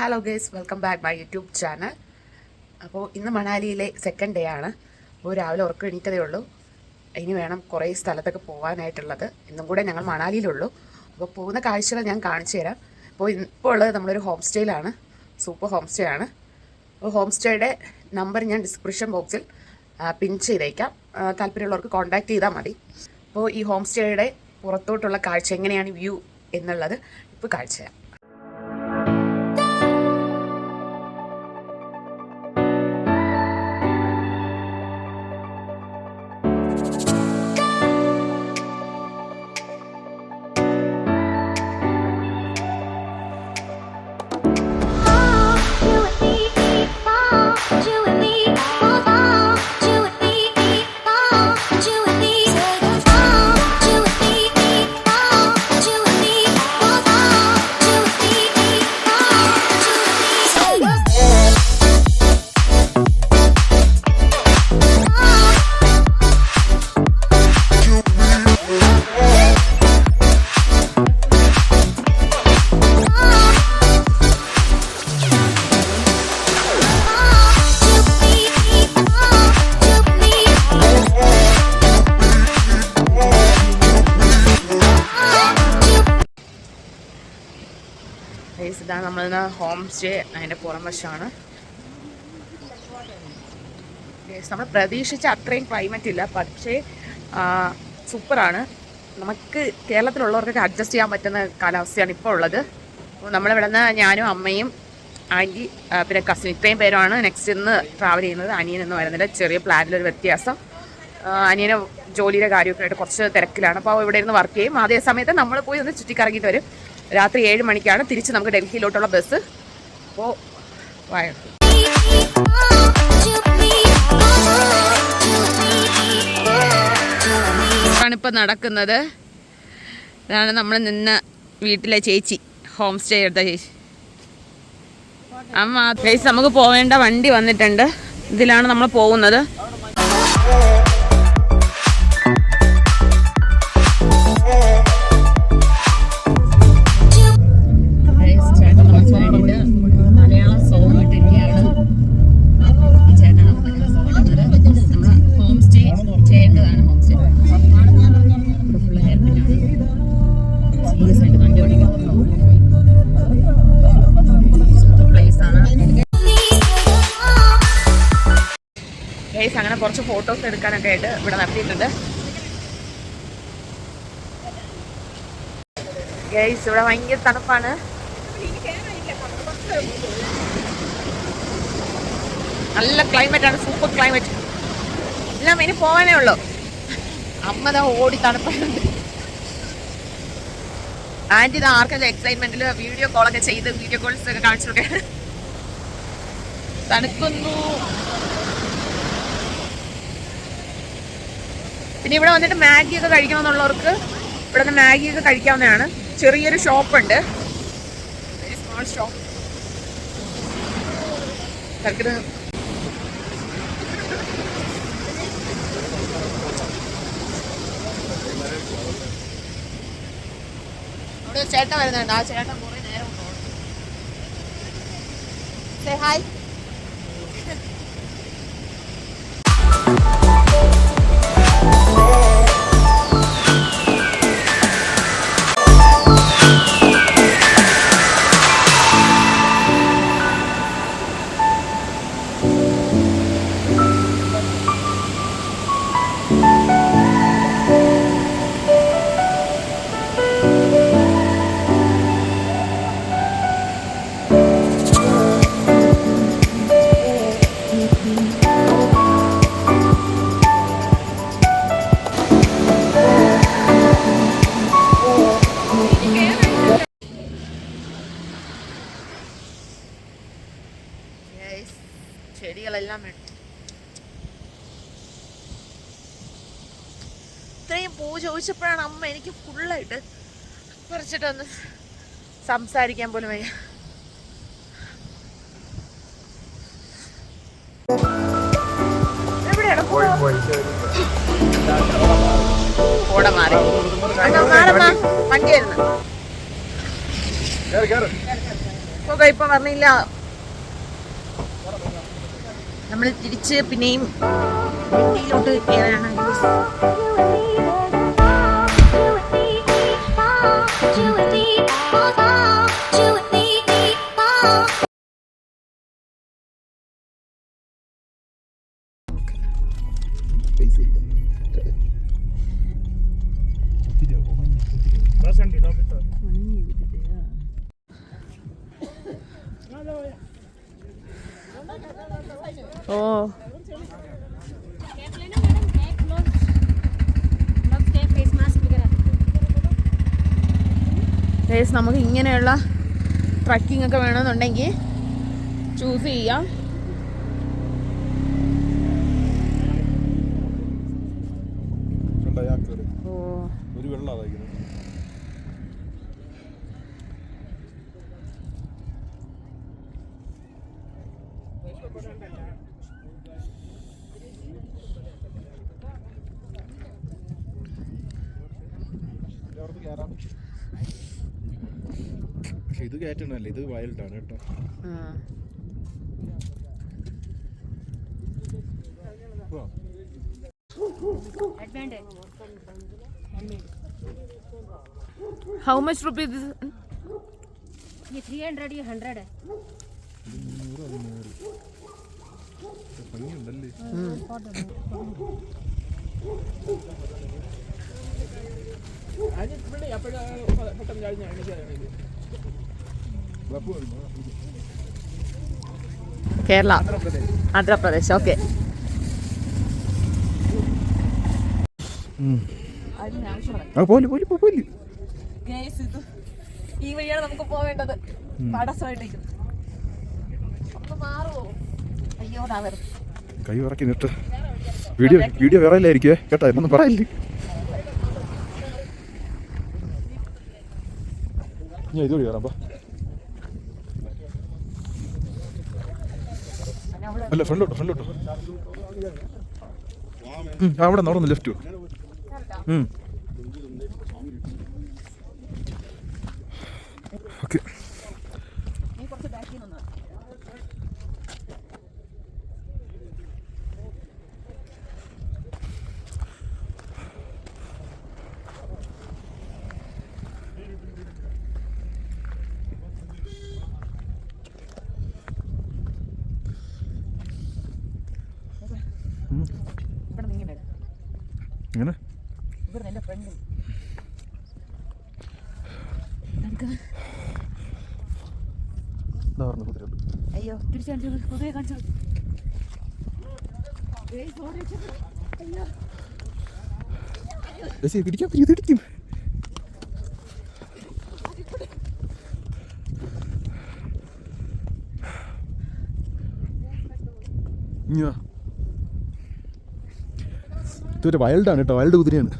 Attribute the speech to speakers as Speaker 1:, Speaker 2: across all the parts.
Speaker 1: Hello guys welcome back my YouTube channel അപ്പോൾ ഇന്ന് മണാലിയിലെ second day ആണ്. അപ്പോൾ രാവിലെ ഉറക്കം എണീറ്റതേ ഉള്ളൂ. ഇനി വേണം കുറേ സ്ഥലത്തൊക്കെ പോകാനായിട്ടുള്ളത് ഇന്നും കൂടെ ഞങ്ങൾ മണാലിയിലുള്ളൂ. അപ്പോൾ പോകുന്ന കാഴ്ചകൾ ഞാൻ കാണിച്ചു തരാം. അപ്പോൾ ഇപ്പോൾ ഉള്ളത് നമ്മളൊരു ഹോം സ്റ്റേയിലാണ് സൂപ്പർ ഹോം സ്റ്റേ ആണ്. അപ്പോൾ ഹോം സ്റ്റേയുടെ നമ്പർ ഞാൻ ഡിസ്ക്രിപ്ഷൻ ബോക്സിൽ പിൻ ചെയ്തേക്കാം. താല്പര്യമുള്ളവർക്ക് കോൺടാക്ട് ചെയ്താൽ മതി. അപ്പോൾ ഈ ഹോം സ്റ്റേയുടെ പുറത്തോട്ടുള്ള കാഴ്ച എങ്ങനെയാണ് വ്യൂ എന്നുള്ളത് ഇപ്പോൾ കാഴ്ച തരാം. ഗൈസ് ഇതാണ് നമ്മളിന്ന് ഹോം സ്റ്റേ അതിന്റെ പുറം വശമാണ്. നമ്മൾ പ്രതീക്ഷിച്ച അത്രയും ക്ലൈമറ്റ് ഇല്ല പക്ഷേ സൂപ്പറാണ്. നമുക്ക് കേരളത്തിലുള്ളവർക്കൊക്കെ അഡ്ജസ്റ്റ് ചെയ്യാൻ പറ്റുന്ന കാലാവസ്ഥയാണ് ഇപ്പോൾ ഉള്ളത്. നമ്മളിവിടെ നിന്ന് ഞാനും അമ്മയും ആന്റി പിന്നെ കസിൻ ഇത്രയും പേരുമാണ് നെക്സ്റ്റ് ഇന്ന് ട്രാവൽ ചെയ്യുന്നത്. അനിയൻ എന്ന് പറയുന്നത് ചെറിയ പ്ലാനിലൊരു വ്യത്യാസം. അനിയന് ജോലിയുടെ കാര്യമൊക്കെ ആയിട്ട് കുറച്ച് തിരക്കിലാണ്. അപ്പോൾ ഇവിടെ ഇരുന്ന് വർക്ക് ചെയ്യും. അതേ സമയത്ത് നമ്മൾ പോയി ഒന്ന് ചുറ്റിക്കറങ്ങിയിട്ട് വരും. രാത്രി ഏഴ് മണിക്കാണ് തിരിച്ച് നമുക്ക് ഡൽഹിയിലോട്ടുള്ള ബസ്. അപ്പോൾ വായ. ആണ് ഇപ്പം നടക്കുന്നത്. ഇതാണ് നമ്മൾ നിന്ന വീട്ടിലെ ചേച്ചി. ഹോം സ്റ്റേ എടുത്ത ചേച്ചി. അമ്മ ചേച്ചി നമുക്ക് പോവേണ്ട വണ്ടി വന്നിട്ടുണ്ട്. ഇതിലാണ് നമ്മൾ പോകുന്നത്. ഫോട്ടോസ് എടുക്കാനൊക്കെ ആയിട്ട് ഇവിടെ നടത്തിയിട്ടുണ്ട്. ഗൈസ് ഇവിടെ ഭയങ്കര തണുപ്പാണ്. നല്ല ക്ലൈമറ്റ് ആണ് സൂപ്പർ ക്ലൈമറ്റ് എല്ലാം ഇനി പോകാനേ ഉള്ളൂ. അമ്മ ദാ ഓടി തണുപ്പുണ്ട്. ആന്റി ഇത് ആർക്കെല്ലാം എക്സൈറ്റ്മെന്റിൽ വീഡിയോ കോളൊക്കെ ചെയ്ത് വീഡിയോ കോൾസ് ഒക്കെ കാണിച്ചൊക്കെ തണുക്കുന്നു. പിന്നെ ഇവിടെ വന്നിട്ട് മാഗി ഒക്കെ കഴിക്കണമെന്നുള്ളവർക്ക് ഇവിടെ നിന്ന് മാഗി ഒക്കെ കഴിക്കാവുന്നതാണ്. ചെറിയൊരു ഷോപ്പ് ഉണ്ട്. വെരി സ്മോൾ ഷോപ്പ് തർക്കിന് അവിടെ വരുന്നുണ്ട്. ആ ചേട്ടൻ കുറേ നേരം ഹായ് ചെടികളെല്ലാം വേണം. ഇത്രയും പൂ ചോദിച്ചപ്പോഴാണ് അമ്മ എനിക്ക് ഫുള്ളായിട്ട് പറിച്ചിട്ടൊന്ന് സംസാരിക്കാൻ പോലും വയ്യ. മാറി. വണ്ടി വരുന്നു ഇപ്പൊ പറഞ്ഞില്ല നമ്മൾ തിരിച്ച് പിന്നെയും വണ്ടിയിലോട്ട് കയറാനാണ്
Speaker 2: You
Speaker 1: ഗൈസ് നമുക്ക് ഇങ്ങനെയുള്ള ട്രക്കിംഗ് ഒക്കെ വേണമെന്നുണ്ടെങ്കിൽ ചൂസ് ചെയ്യാം ഓ
Speaker 3: ഒരു വെള്ളം അതായിരിക്കുന്നത് പക്ഷെ ഇത് കയറ്റണല്ല ഇത് വയൽഡാണ് കേട്ടോ.
Speaker 4: How much rupees this three
Speaker 3: hundred ഈ ഹൺഡ്രഡ് ഭംഗിയുണ്ടല്ലേ അതിന് ഇവിടെ എപ്പോഴും പെട്ടെന്ന്
Speaker 1: കേരള ആന്ധ്രാപ്രദേശ് ഓക്കെ. ഈ വഴിയാണ് നമുക്ക് പോവേണ്ടത്. അയ്യോ
Speaker 3: കൈ ഇറക്കി നിട്ട്. വീഡിയോ വീഡിയോ വിറയില്ലായിരിക്കുവേ കേട്ടോ എന്നൊന്നും പറയില്ലേ. ഞാൻ ഇതുവഴി കയറാം അല്ല ഫ്രണ്ടോട്ടോ ഫ്രണ്ടോട്ടോ അവിടെ നിന്ന് അവിടെ ലെഫ്റ്റ് ഓക്കെ
Speaker 1: നീ കുറച്ച് ബാക്കിൽ നിന്ന് ഇവിടെ നീങ്ങണ്ടേ
Speaker 3: ഇങ്ങനെ
Speaker 1: ഇവിടെ എന്റെ ഫ്രണ്ട്
Speaker 3: കുതിരയുണ്ട്
Speaker 1: അയ്യോ തിരിച്ചു കാണിച്ചു
Speaker 3: ഇതിടിക്കും. ഇതൊരു വൈൽഡാണ് കേട്ടോ വൈൽഡ് കുതിരയാണ്.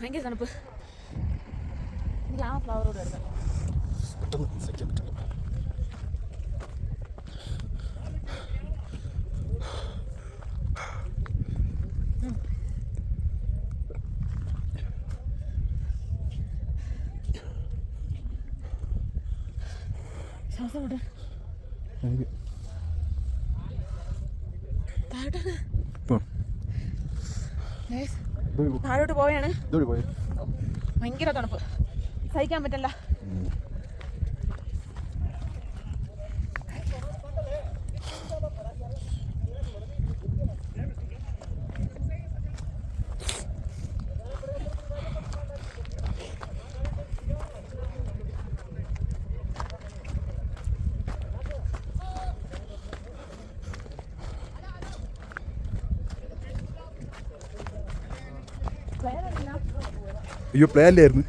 Speaker 1: ഭയങ്കര തണുപ്പ്. എനിക്ക് ആ ഫ്ലവറോട് എടുക്കാം. ശ്വാസം വിട്ട്
Speaker 3: എനിക്ക്
Speaker 1: താഴോട്ട്. പോവുകയാണ് ഭയങ്കര തണുപ്പ്. സഹിക്കാൻ പറ്റല്ല.
Speaker 3: അയ്യോ പ്ലേ അല്ലായിരുന്നു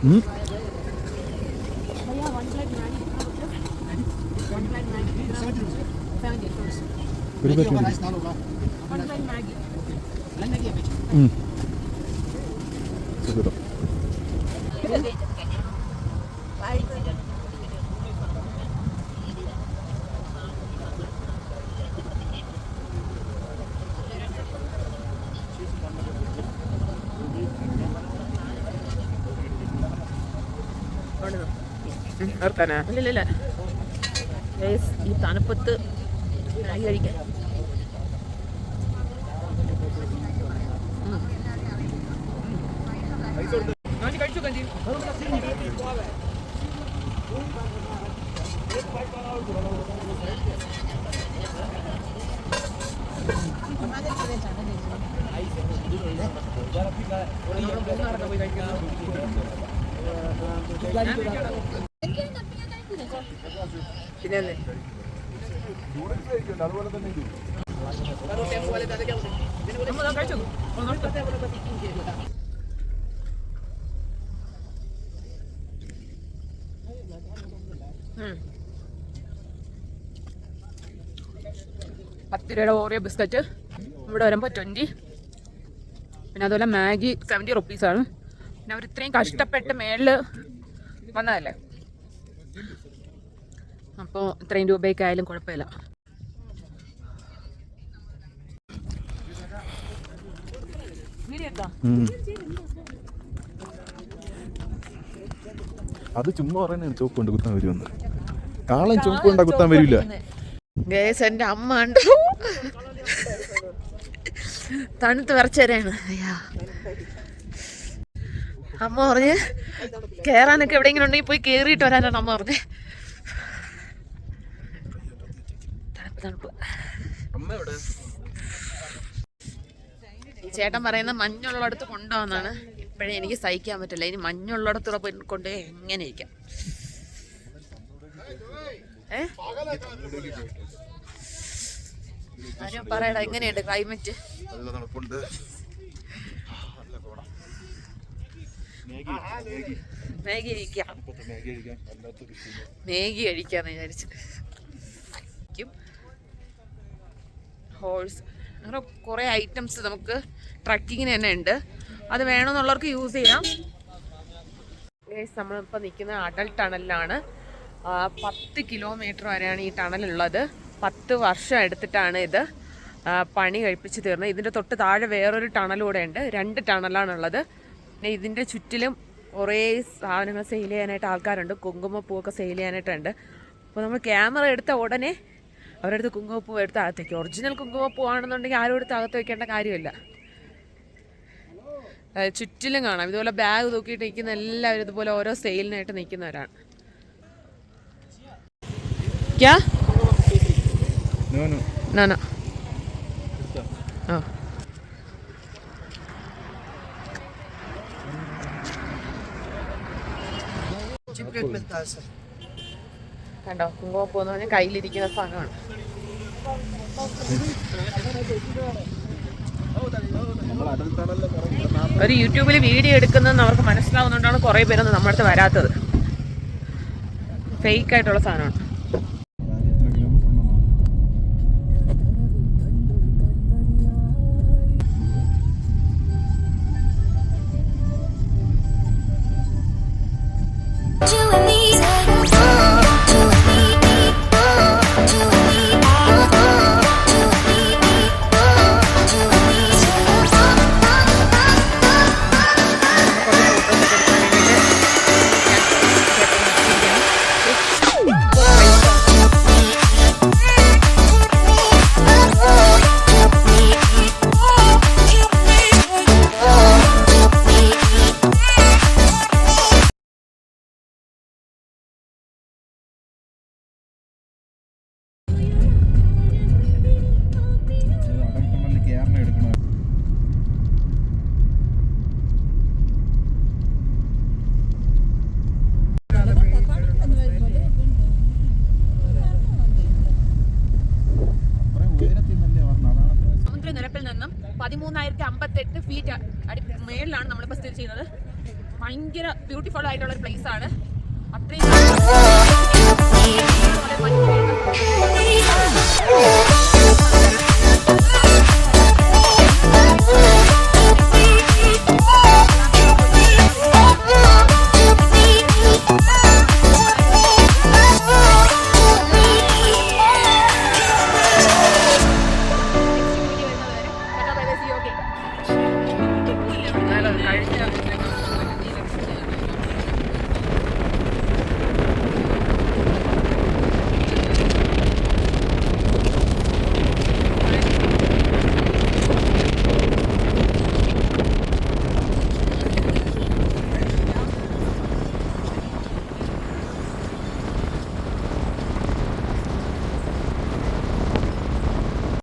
Speaker 3: No, no. ഇല്ല ഒരു പാക്കറ്റ് മതി. ഉം. ശരി കേട്ടോ.
Speaker 1: നിർത്താനാ ഇല്ലില്ല ഈ തണുപ്പത്ത് മാഗി കഴിക്കാൻ പത്ത് രൂപയുടെ ഓറിയോ ബിസ്ക്കറ്റ് ഇവിടെ വരുമ്പോൾ ട്വന്റി പിന്നെ അതുപോലെ മാഗി സെവന്റി റുപ്പീസാണ് പിന്നെ അവർ ഇത്രയും കഷ്ടപ്പെട്ട് മേളിൽ വന്നതല്ലേ? അപ്പോൾ ഇത്രയും രൂപയൊക്കെ ആയാലും കുഴപ്പമില്ല.
Speaker 3: അത് ചുമ്മാ പറയുന്നത് ചോപ്പ് കൊണ്ട് കുത്താൻ വരുമെന്ന്. കാളൻ ചോപ്പ് കൊണ്ടാ കുത്താൻ വരില്ല
Speaker 1: ഗേസ് എന്റെ അമ്മ ഉണ്ടോ തണുത്ത് വിറച്ചേരാണ്. അയ്യാ. അമ്മ പറഞ്ഞ് കേറാനൊക്കെ എവിടെയെങ്കിലും ഉണ്ടെങ്കിൽ പോയി കേറിയിട്ട് വരാനാണ് അമ്മ പറഞ്ഞ്. തണുപ്പ്. ചേട്ടൻ പറയുന്ന മഞ്ഞുള്ളിടത്ത് കൊണ്ടുപോകുന്നതാണ്. ഇപ്പോഴേ എനിക്ക് സഹിക്കാൻ പറ്റില്ല. ഇനി മഞ്ഞുള്ളിടത്തൂടെ പോയി കൊണ്ട് എങ്ങനെ ഇരിക്കാം? ഏ? ആരും പറയടാ എങ്ങനെയുണ്ട് ക്ലൈമറ്റ്
Speaker 3: അഴിക്കാന്ന്
Speaker 1: മാഗി കഴിക്കാം. കഴിക്കാന്ന് വിചാരിച്ചത് ഹോൾസ്. അങ്ങനെ കുറേ ഐറ്റംസ് നമുക്ക് ട്രക്കിങ്ങിന് തന്നെ ഉണ്ട്. അത് വേണമെന്നുള്ളവർക്ക് യൂസ് ചെയ്യാം. നമ്മളിപ്പോൾ നിൽക്കുന്ന അടൽ ടണലിലാണ്. പത്ത് കിലോമീറ്റർ വരെയാണ് ഈ ടണലുള്ളത്. പത്ത് വർഷം എടുത്തിട്ടാണ് ഇത് പണി കഴിപ്പിച്ച് തീർന്നത്. ഇതിന്റെ തൊട്ട് താഴെ വേറൊരു ടണലൂടെ ഉണ്ട്. രണ്ട് ടണലാണുള്ളത്. പിന്നെ ഇതിന്റെ ചുറ്റിലും കുറേ സാധനങ്ങൾ സെയിൽ ചെയ്യാനായിട്ട് ആൾക്കാരുണ്ട്. കുങ്കുമപ്പൂവൊക്കെ സെയിൽ ചെയ്യാനായിട്ടുണ്ട്. അപ്പോൾ നമ്മൾ ക്യാമറ എടുത്ത ഉടനെ അവരുടെ അടുത്ത് കുങ്കുമപ്പൂ എടുത്ത് അകത്തേക്ക്. ഒറിജിനൽ കുങ്കുമപ്പൂ ആണെന്നുണ്ടെങ്കിൽ ആരും എടുത്ത് അകത്ത് വെക്കേണ്ട കാര്യമില്ല. ചുറ്റിലും കാണാം. ഇതുപോലെ ബാഗ് തൂക്കിയിട്ട് നിൽക്കുന്ന എല്ലാവരും ഇതുപോലെ ഓരോ സെയിലിനായിട്ട് നിൽക്കുന്നവരാണ്. ക്യാ?
Speaker 3: No, no.
Speaker 1: No, no. ആ കണ്ടോ? കുങ്കുമപ്പൂ എന്ന് പറഞ്ഞാൽ കയ്യിലിരിക്കുന്ന സാധനമാണ്. ഒരു യൂട്യൂബിൽ വീഡിയോ എടുക്കുന്നതെന്ന് അവർക്ക് മനസ്സിലാവുന്നതുകൊണ്ടാണ് കുറേ പേരൊന്നും നമ്മുടെ അടുത്ത് വരാത്തത്. ഫേക്ക് ആയിട്ടുള്ള സാധനമാണ്. പതിമൂന്നായിരത്തി അമ്പത്തെട്ട് ഫീറ്റ് അടി മേളിലാണ് നമ്മളിപ്പോൾ സ്ഥിതി ചെയ്യുന്നത്. ഭയങ്കര ബ്യൂട്ടിഫുൾ ആയിട്ടുള്ള ഒരു പ്ലേസ് ആണ്. അത്രയും